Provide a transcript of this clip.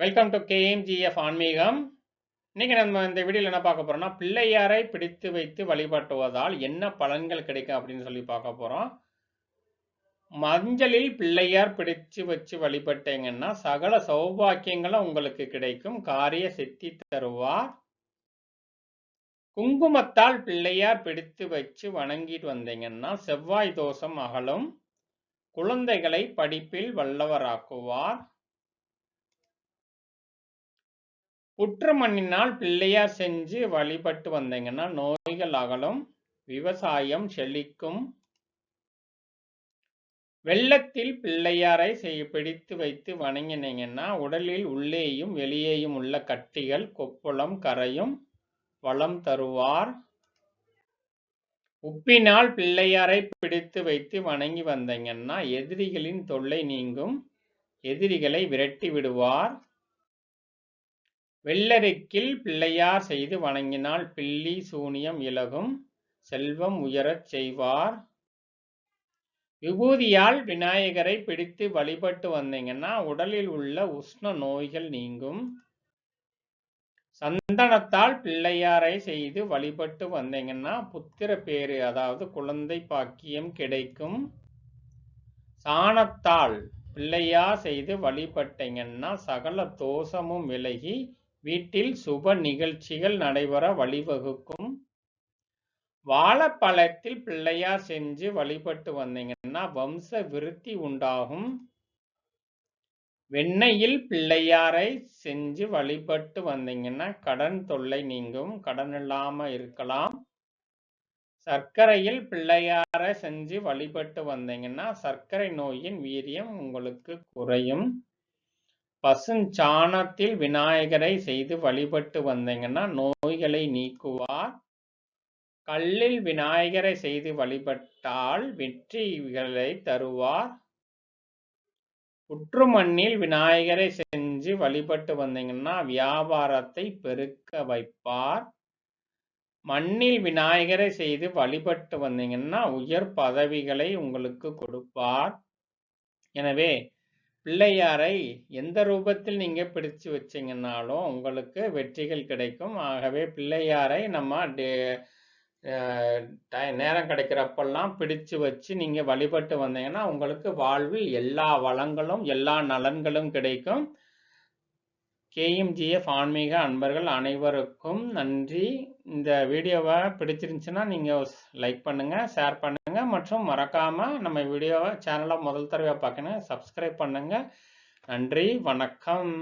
Welcome to கேஎம்ஜிஎஃப் ஆன்மீகம். இன்னைக்கு நம்ம இந்த வீடியோவில் என்ன பார்க்க போறோம்னா பிள்ளையாரை பிடித்து வைத்து வழிபட்டுவதால் என்ன பலன்கள் கிடைக்கும் அப்படின்னு சொல்லி பார்க்க போறோம். மஞ்சளில் பிள்ளையார் பிடிச்சு வச்சு வழிபட்டீங்கன்னா சகல சௌபாக்கியங்களும் உங்களுக்கு கிடைக்கும். காரிய சித்தி தருவார். குங்குமத்தால் பிள்ளையார் பிடித்து வச்சு வணங்கிட்டு வந்தீங்கன்னா செவ்வாய் தோஷம் அகலும். குழந்தைகளை படிப்பில் வல்லவராக்குவார். புற்று மண்ணினால் பிள்ளையார் செஞ்சு வழிபட்டு வந்தீங்கன்னா நோய்கள் அகலும் விவசாயம் செழிக்கும். வெள்ளத்தில் பிள்ளையாரை செய் பிடித்து வைத்து வணங்கினீங்கன்னா உடலில் உள்ளேயும் வெளியேயும் உள்ள கட்டிகள் கொப்புளம் கரையும் வளம் தருவார். உப்பினால் பிள்ளையாரை பிடித்து வைத்து வணங்கி வந்தீங்கன்னா எதிரிகளின் தொல்லை நீங்கும் எதிரிகளை விரட்டி விடுவார். வெள்ளரிக்கில் பிள்ளையார் செய்து வணங்கினால் பில்லி சூனியம் இலகும் செல்வம் உயரச் செய்வார். விபூதியால் விநாயகரை பிடித்து வழிபட்டு வந்தீங்கன்னா உடலில் உள்ள உஷ்ண நோய்கள் நீங்கும். சந்தனத்தால் பிள்ளையாரை செய்து வழிபட்டு வந்தீங்கன்னா புத்திர பேரு அதாவது குழந்தை பாக்கியம் கிடைக்கும். சாணத்தால் பிள்ளையார் செய்து வழிபட்டீங்கன்னா சகல தோஷமும் விலகி வீட்டில் சுப நிகழ்ச்சிகள் நடைபெற வழிவகுக்கும். வாழைப்பழத்தில் பிள்ளையார் செஞ்சு வழிபட்டு வந்தீங்கன்னா வம்ச விருத்தி உண்டாகும். வெண்ணெயில் பிள்ளையாரை செஞ்சு வழிபட்டு வந்தீங்கன்னா கடன் தொல்லை நீங்கும் கடன் இல்லாம இருக்கலாம். சர்க்கரையில் பிள்ளையாரை செஞ்சு வழிபட்டு வந்தீங்கன்னா சர்க்கரை நோயின் வீரியம் உங்களுக்கு குறையும். பசுஞ்சாணத்தில் விநாயகரை செய்து வழிபட்டு வந்தீங்கன்னா நோய்களை நீக்குவார். கல்லில் விநாயகரை செய்து வழிபட்டால் வெற்றிகளை தருவார். புற்று மண்ணில் விநாயகரை செஞ்சு வழிபட்டு வந்தீங்கன்னா வியாபாரத்தை பெருக்க வைப்பார். மண்ணில் விநாயகரை செய்து வழிபட்டு வந்தீங்கன்னா உயர் பதவிகளை உங்களுக்கு கொடுப்பார். எனவே பிள்ளையாரை எந்த ரூபத்தில் நீங்கள் பிடிச்சு வச்சீங்கன்னாலும் உங்களுக்கு வெற்றிகள் கிடைக்கும். ஆகவே பிள்ளையாரை நம்ம நேரம் கிடைக்கிறப்பெல்லாம் பிடிச்சு வச்சு நீங்கள் வழிபட்டு வந்தீங்கன்னா உங்களுக்கு வாழ்வில் எல்லா வளங்களும் எல்லா நலன்களும் கிடைக்கும். கேஎம்ஜிஎஃப் ஆன்மீக அன்பர்கள் அனைவருக்கும் நன்றி. இந்த வீடியோவை பிடிச்சிருந்துச்சுன்னா நீங்கள் லைக் பண்ணுங்கள் ஷேர் பண்ணுங்கள் மற்றும் மறக்காமல் நம்ம வீடியோவை சேனலை முதல் தடவை பார்க்கணும் சப்ஸ்கிரைப் பண்ணுங்கள் நன்றி. வணக்கம்.